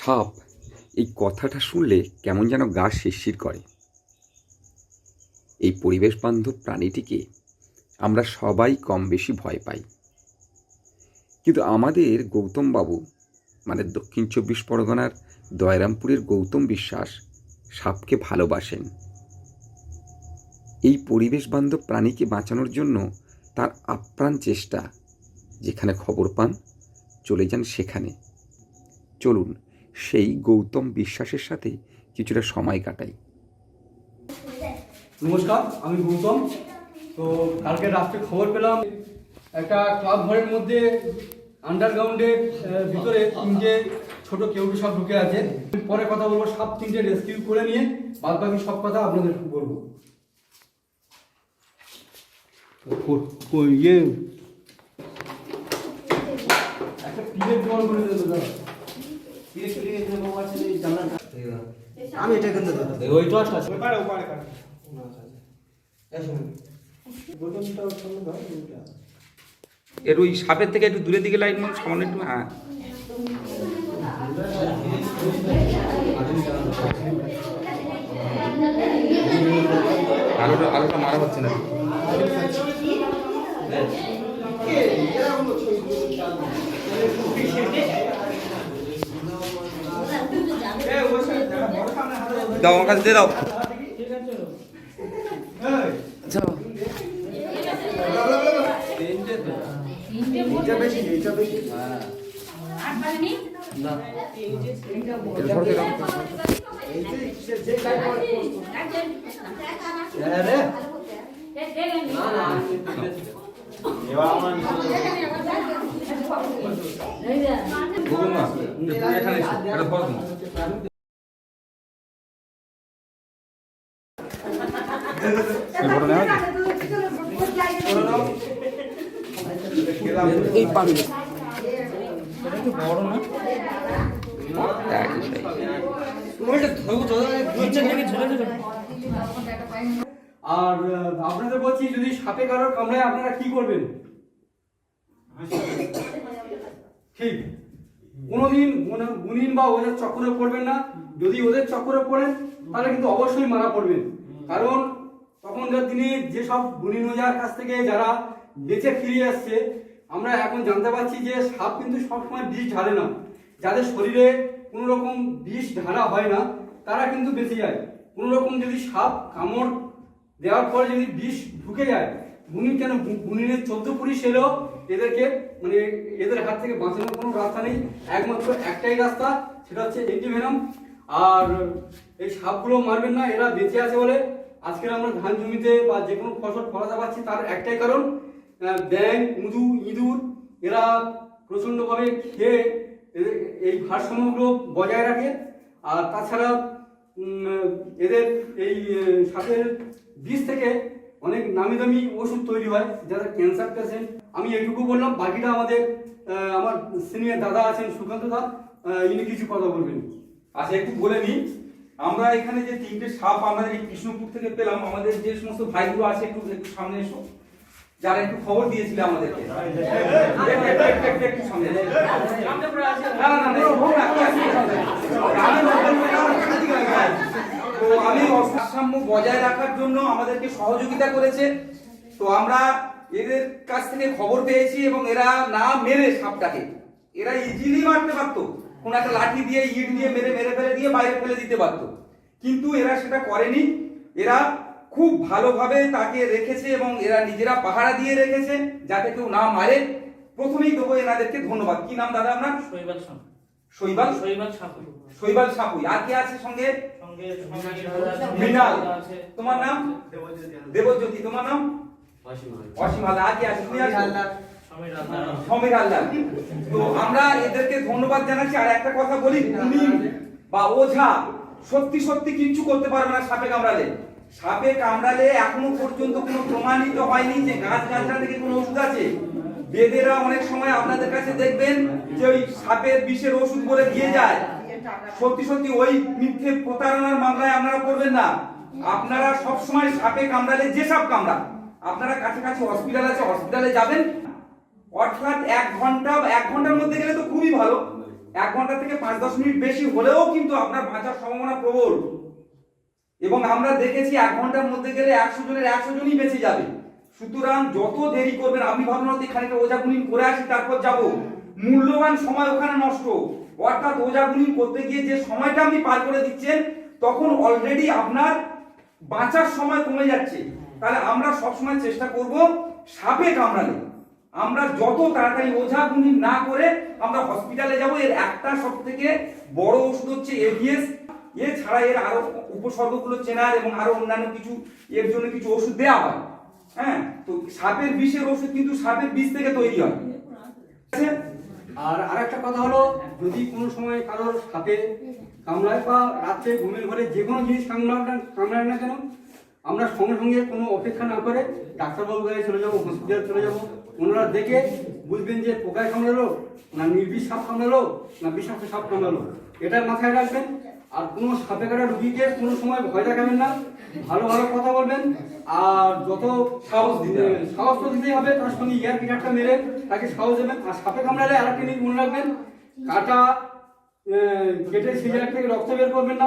সাপ এই কথাটা শুনলে কেমন যেন গা শিরশির করে। এই পরিবেশ বান্ধব প্রাণীটিকে আমরা সবাই কম বেশি ভয় পাই। কিন্তু আমাদের গৌতমবাবু মানে দক্ষিণ চব্বিশ পরগনার দয়রামপুরের গৌতম বিশ্বাস, সাপকে ভালোবাসেন। এই পরিবেশ বান্ধব প্রাণীকে বাঁচানোর জন্য তার আপ্রাণ চেষ্টা, যেখানে খবর পান, চলে যান সেখানে। চলুন সেই গৌতম বিশ্বাসের সাথে কিছুটা সময় কাটাই। নমস্কার, আমি গৌতম। তো কালকে রাত্রে খবর পেলাম, একটা ক্লাব ঘরের মধ্যে আন্ডারগ্রাউন্ডের ভিতরে তিনটে ছোট কেউটু সব ঢুকে আছে। পরে কথা বলব, সব তিনটে রেস্কিউ করে নিয়ে বাদ বাকি সব কথা আপনাদের বলব। ইয়ে। একটা পিলের জল করে দেবো দাদা। আমি এটা কিন্তু ওই টর্চ আছে। এর ওই সাপের থেকে একটু দূরের দিকে লাইন মানে সামনে একটু হ্যাঁ। আলোটা আলোটা মারা হচ্ছে না দাও আমার কাছে দিয়ে দাও। যাও আর আপনাদের বলছি, যদি সাপে কারোর কামড়ায়, আপনারা কি করবেন? ঠিক। কোনোদিন গুণ- গুণিন বা ওদের চক্করে পড়বেন না। যদি ওদের চক্করে পড়েন, তাহলে কিন্তু অবশ্যই মারা পড়বেন। কারণ তখনকার দিনে যেসব গুণিন ওজার কাছ থেকে যারা বেঁচে ফিরে আসছে, আমরা এখন জানতে পারছি যে সাপ কিন্তু সবসময় বিষ ঢালে না। যাদের শরীরে কোনো রকম বিষ ঢালা হয় না, তারা কিন্তু বেঁচে যায়। কোনো রকম যদি সাপ কামড় দেওয়ার পরে যদি বিষ ঢুকে যায় গুণিন কেন? গুণিনের চোদ্দ পুলিশ এলেও এদেরকে মানে এদের হাত থেকে বাঁচানোর কোনো রাস্তা নেই। একমাত্র একটাই রাস্তা, সেটা হচ্ছে এন্টিভেনাম আর এই সাপগুলো মারবেন না, এরা বেঁচে আছে বলে আজকের আমরা ধান জমিতে বা যে কোনো ফসল ফলাতে পারছি তার একটাই কারণ ব্যাং উদু ইঁদুর, এরা প্রচণ্ডভাবে খেয়ে এই ভারসাম্যগুলো বজায় রাখে। আর তাছাড়া এদের এই সাপের বীজ থেকে অনেক নামি দামি ওষুধ তৈরি হয় যারা ক্যান্সার পেশেন্ট আমি এইটুকু বললাম, বাকিটা আমাদের আমার সিনিয়র দাদা আছেন সুকান্ত দা ইনি কিছু কথা বলবেন। আচ্ছা একটু বলে নিই আমরা এখানে যে তিনটে সাপ আমাদের এই কৃষ্ণপুর থেকে পেলাম, আমাদের যে সমস্ত ভাইগুলো আছে একটু একটু সামনে এসো। যারা একটু খবর দিয়েছিল আমাদেরকে। তো আমি ভারসাম্য বজায় রাখার জন্য আমাদেরকে সহযোগিতা করেছে। তো আমরা এদের কাছ থেকে খবর পেয়েছি এবং এরা না মেরে সাপটাকে। এরা ইজিলি মারতে পারতো। কোন একটা লাঠি দিয়ে ইট দিয়ে মেরে মেরে ফেলে দিয়ে বাইরে ফেলে দিতে পারতো। কিন্তু এরা সেটা করেনি। এরা খুব ভালোভাবে তাকে রেখেছে এবং এরা নিজেরা পাহারা দিয়ে রেখেছে যাতে কেউ না মারে। প্রথমেই দেবো এনাদেরকে ধন্যবাদ। কি নাম দাদা আপনার? শৈবাল শৈবাল? শৈবাল সাপ শৈবাল সাপুই আর কে আছে সঙ্গে? সঙ্গে মৃণাল। তোমার নাম? দেবজ্যোতি। তোমার নাম? অসীম হালদার। আর কে আছে? তুমি আছো সমীর হালদার তো আমরা এদেরকে ধন্যবাদ জানাচ্ছি। আর একটা কথা বলি বা ওঝা সত্যি সত্যি কিচ্ছু করতে পারবে না সাপে কামড়ালে। সাপে কামড়ালে এখনও পর্যন্ত কোনো প্রমাণিত হয়নি যে গাছ গাছড়া থেকে কোনো ওষুধ আছে। বেদেরা অনেক সময় আপনাদের কাছে দেখবেন যে ওই সাপের বিষের ওষুধ বলে দিয়ে যায়। সত্যি সত্যি ওই মিথ্যে প্রতারণার মামলায় আপনারা পড়বেন না। আপনারা সব সময় সাপে কামড়ালে যে কামড়া আপনারা কাছাকাছি হসপিটাল আছে হসপিটালে যাবেন। অর্থাৎ এক ঘণ্টা এক ঘণ্টার মধ্যে গেলে তো খুবই ভালো। এক ঘণ্টা থেকে পাঁচ দশ মিনিট বেশি হলেও কিন্তু আপনার বাঁচার সম্ভাবনা প্রবল। এবং আমরা দেখেছি এক ঘণ্টার মধ্যে গেলে একশো জনের একশো জনই বেঁচে যাবে। সুতরাং যত দেরি করবেন আমি ভাবলাম যে খানিকটা ওজাগুনিন করে আসি, তারপর যাব। মূল্যবান সময় ওখানে নষ্ট। অর্থাৎ ওজাগুনিন করতে গিয়ে যে সময়টা আপনি পার করে দিচ্ছেন, তখন অলরেডি আপনার বাঁচার সময় কমে যাচ্ছে। তাহলে আমরা সবসময় চেষ্টা করব সাপে কামড়ালে। আমরা যত তাড়াতাড়ি ওঝা গুনি না করে আমরা হসপিটালে যাব, এর একটা সব থেকে বড় ওষুধ হচ্ছে এভিএস এছাড়া এর আরও উপসর্গগুলো চেনার এবং আরও অন্যান্য কিছু, এর জন্য কিছু ওষুধ দেওয়া হয় হ্যাঁ তো সাপের বিষের ওষুধ কিন্তু সাপের বিষ থেকে তৈরি হয়? আর আরেকটা কথা হলো, যদি কোনো সময় কারোর সাপে কামড়ায় বা রাত্রে ঘুমের ঘরে যে কোনো জিনিস কামড়ায় কামড়ায় না কেন আমরা সঙ্গে সঙ্গে কোনো অপেক্ষা না করে ডাক্তারবাবুর কাছে চলে যাব হসপিটালে চলে যাব। ওনারা দেখে বুঝবেন যে পোকায় কামড়ালো না নির্বিষ সাপ কামড়ালো না বিষাক্ত সাপ কামড়ালো এটা মাথায় রাখবেন। আর কোনো সাপে কাটা রুগীকে কোনো সময় ভয় দেখাবেন না। ভালো ভালো কথা বলবেন। আর যত সাহস দিতে হবে। সাহস তো দিতেই হবে। তার সঙ্গে ইয়ার পিঠাটা মেরে তাকে সাহস দেবেন। আর সাপে কামড়ালে আরেকটা জিনিস মনে রাখবেন, কাটা কেটে জায়গা থেকে রক্ত বের করবেন না।